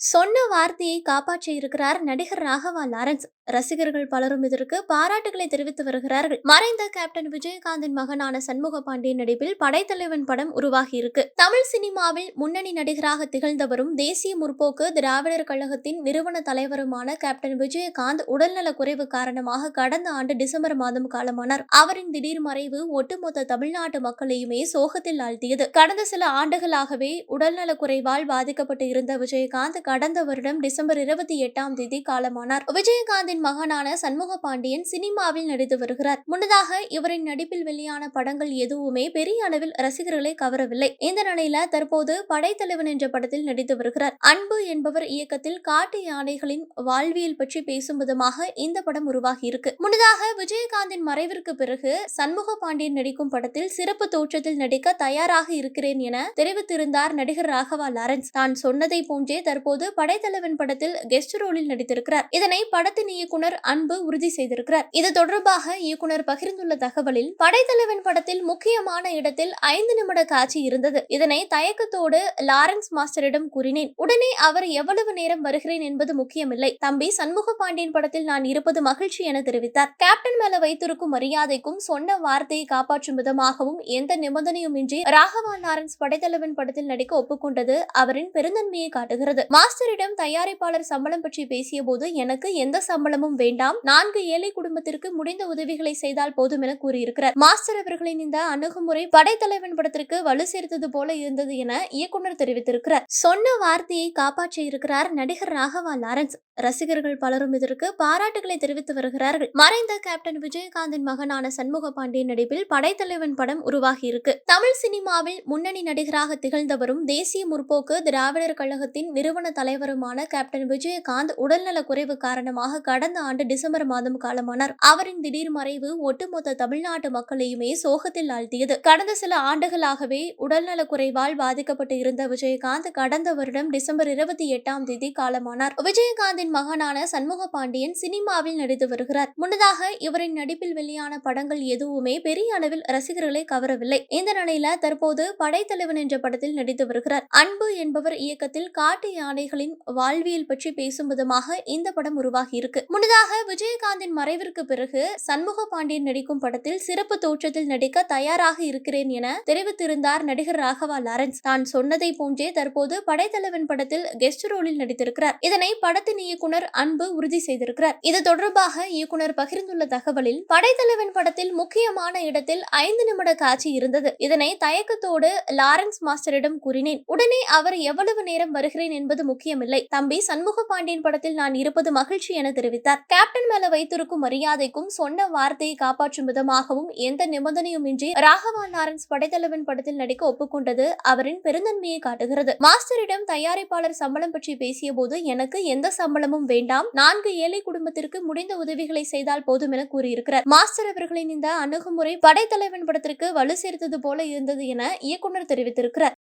சொன்ன வார்த்தையை காப்பாற்றி இருக்கிறார் நடிகர் ராகவா லாரன்ஸ். ரசிகர்கள் பலரும் இதற்கு பாராட்டுகளை தெரிவித்து வருகிறார்கள். மறைந்த கேப்டன் விஜயகாந்தின் மகனான சண்முக பாண்டியன் நடிப்பில் படைத்தலைவன் படம் உருவாகி இருக்கு தமிழ் சினிமாவில் முன்னணி நடிகராக திகழ்ந்தவரும் தேசிய முற்போக்கு திராவிடர் கழகத்தின் நிறுவன தலைவருமான கேப்டன் விஜயகாந்த் உடல்நல குறைவு காரணமாக கடந்த ஆண்டு டிசம்பர் மாதம் காலமானார். அவரின் திடீர் மறைவு ஒட்டுமொத்த தமிழ்நாட்டு மக்களையுமே சோகத்தில் ஆழ்த்தியது. கடந்த சில ஆண்டுகளாகவே உடல்நல குறைவால் பாதிக்கப்பட்டு இருந்த விஜயகாந்த் கடந்த வருடம் டிசம்பர் இருபத்தி எட்டாம் தேதி காலமானார். விஜயகாந்தின் மகனான சண்முக பாண்டியன் சினிமாவில் நடித்து வருகிறார். முன்னதாக இவரின் நடிப்பில் வெளியான படங்கள் எதுவுமே பெரிய அளவில் ரசிகர்களை கவரவில்லை. இந்த நிலையில தற்போது படைத்தலைவன் என்ற படத்தில் நடித்து வருகிறார். அன்பு என்பவர் இயக்கத்தில் காட்டு யானைகளின் வாழ்வியல் பற்றி பேசும் விதமாக இந்த படம் உருவாகி இருக்கு. முன்னதாக விஜயகாந்தின் மறைவிற்கு பிறகு சண்முக பாண்டியன் நடிக்கும் படத்தில் சிறப்பு தோற்றத்தில் நடிக்க தயாராக இருக்கிறேன் என தெரிவித்திருந்தார் நடிகர் ராகவா லாரன்ஸ். தான் சொன்னதை போன்றே தற்போது போது படைத்தலைவன் படத்தில் கெஸ்ட் ரோலில் நடித்திருக்கிறார். இதனை படத்தின் இயக்குனர் அன்பு உறுதி செய்திருக்கிறார். இது தொடர்பாக இயக்குனர் பகிர்ந்துள்ள தகவலில் படைத்தலைவன் படத்தில் முக்கியமான இடத்தில் ஐந்து நிமிட காட்சி இருந்தது. இதனை தயக்கத்தோடு லாரன்ஸ் மாஸ்டரிடம் கூறினேன். உடனே அவர் எவ்வளவு நேரம் வருகிறேன் என்பது முக்கியமில்லை. தம்பி சண்முக பாண்டியன் படத்தில் நான் இருப்பது மகிழ்ச்சி என தெரிவித்தார். கேப்டன் மேல வைத்திருக்கும் மரியாதைக்கும் சொன்ன வார்த்தையை காப்பாற்றும் விதமாகவும் எந்த நிபந்தனையும் இன்றி ராகவா லாரன்ஸ் படைத்தலைவன் படத்தில் நடிக்க ஒப்புக்கொண்டது அவரின் பெருந்தன்மையை காட்டுகிறது. மாஸ்டரிடம் தயாரிப்பாளர் சம்பளம் பற்றி பேசிய போது எனக்கு எந்த சம்பளமும் வேண்டாம். நான்கு ஏழை குடும்பத்திற்கு முடிந்த உதவிகளை செய்தால் போதும் என கூறியிருக்கிறார். மாஸ்டர் அவர்களின் இந்த அணுகுமுறை படைத்தலைவன் படத்திற்கு வலு சேர்த்தது போல இருந்தது என இயக்குனர் தெரிவித்திருக்கிறார். சொன்ன வார்த்தையை காப்பாற்றி இருக்கிறார் நடிகர் ராகவா லாரன்ஸ். ரசிகர்கள் பலரும் இதற்கு பாராட்டுகளை தெரிவித்து வருகிறார்கள். மறைந்த கேப்டன் விஜயகாந்தின் மகனான சண்முக பாண்டியன் நடிப்பில் படைத்தலைவன் படம் உருவாகி இருக்கு தமிழ் சினிமாவில் முன்னணி நடிகராக திகழ்ந்தவரும் தேசிய முற்போக்கு திராவிடர் கழகத்தின் நிறுவன தலைவருமான கேப்டன் விஜயகாந்த் உடல்நல குறைவு காரணமாக கடந்த ஆண்டு டிசம்பர் மாதம் காலமானார். அவரின் திடீர் மறைவு ஒட்டுமொத்த தமிழ்நாட்டு மக்களையுமே சோகத்தில் ஆழ்த்தியது. கடந்த சில ஆண்டுகளாகவே உடல்நல குறைவால் பாதிக்கப்பட்டு இருந்த விஜயகாந்த் கடந்த வருடம் டிசம்பர் இருபத்தி எட்டாம் தேதி காலமானார். விஜயகாந்தின் மகனான சண்முக பாண்டியன் சினிமாவில் நடித்து வருகிறார். முன்னதாக இவரின் நடிப்பில் வெளியான படங்கள் எதுவுமே பெரிய அளவில் ரசிகர்களை கவரவில்லை. இந்த நிலையில தற்போது படைத்தலைவன் என்ற படத்தில் நடித்து வருகிறார். அன்பு என்பவர் இயக்கத்தில் காட்டு யானை குழந்தைகளின் வாழ்வியல் பற்றி பேசும் விதமாக இந்த படம் உருவாகி இருக்கு. முன்னதாக விஜயகாந்தின் மறைவிற்கு பிறகு சண்முக பாண்டியன் நடிக்கும் படத்தில் சிறப்பு தோற்றத்தில் நடிக்க தயாராக இருக்கிறேன் என தெரிவித்திருந்தார் நடிகர் ராகவா லாரன்ஸ். தான் சொன்னதை போன்றே தற்போது படைத்தலைவன் படத்தில் கெஸ்ட் ரோலில் நடித்திருக்கிறார். இதனை படத்தின் இயக்குனர் அன்பு உறுதி செய்திருக்கிறார். இது தொடர்பாக இயக்குனர் பகிர்ந்துள்ள தகவலில் படைத்தலைவன் படத்தில் முக்கியமான இடத்தில் ஐந்து நிமிட காட்சி இருந்தது. இதனை தயக்கத்தோடு லாரன்ஸ் மாஸ்டரிடம் கூறினேன். உடனே அவர் எவ்வளவு நேரம் வருகிறேன் என்பது முக்கியமில்லை. தம்பி சண்முக பாண்டியன் படத்தில் நான் இருப்பது மகிழ்ச்சி என தெரிவித்தார். கேப்டன் மேல வைத்திருக்கும் மரியாதைக்கும் சொன்ன வார்த்தையை காப்பாற்றும் விதமாகவும் எந்த நிபந்தனையும் இன்றி ராகவா லாரன்ஸ் படைத்தலைவன் படத்தில் நடிக்க ஒப்புக்கொண்டது அவரின் பெருந்தன்மையை காட்டுகிறது. மாஸ்டரிடம் தயாரிப்பாளர் சம்பளம் பற்றி பேசிய போது எனக்கு எந்த சம்பளமும் வேண்டாம். நான்கு ஏழை குடும்பத்திற்கு முடிந்த உதவிகளை செய்தால் போதும் என கூறியிருக்கிறார். மாஸ்டர் அவர்களின் இந்த அணுகுமுறை படைத்தலைவன் படத்திற்கு வலு சேர்த்தது போல இருந்தது என இயக்குனர் தெரிவித்திருக்கிறார்.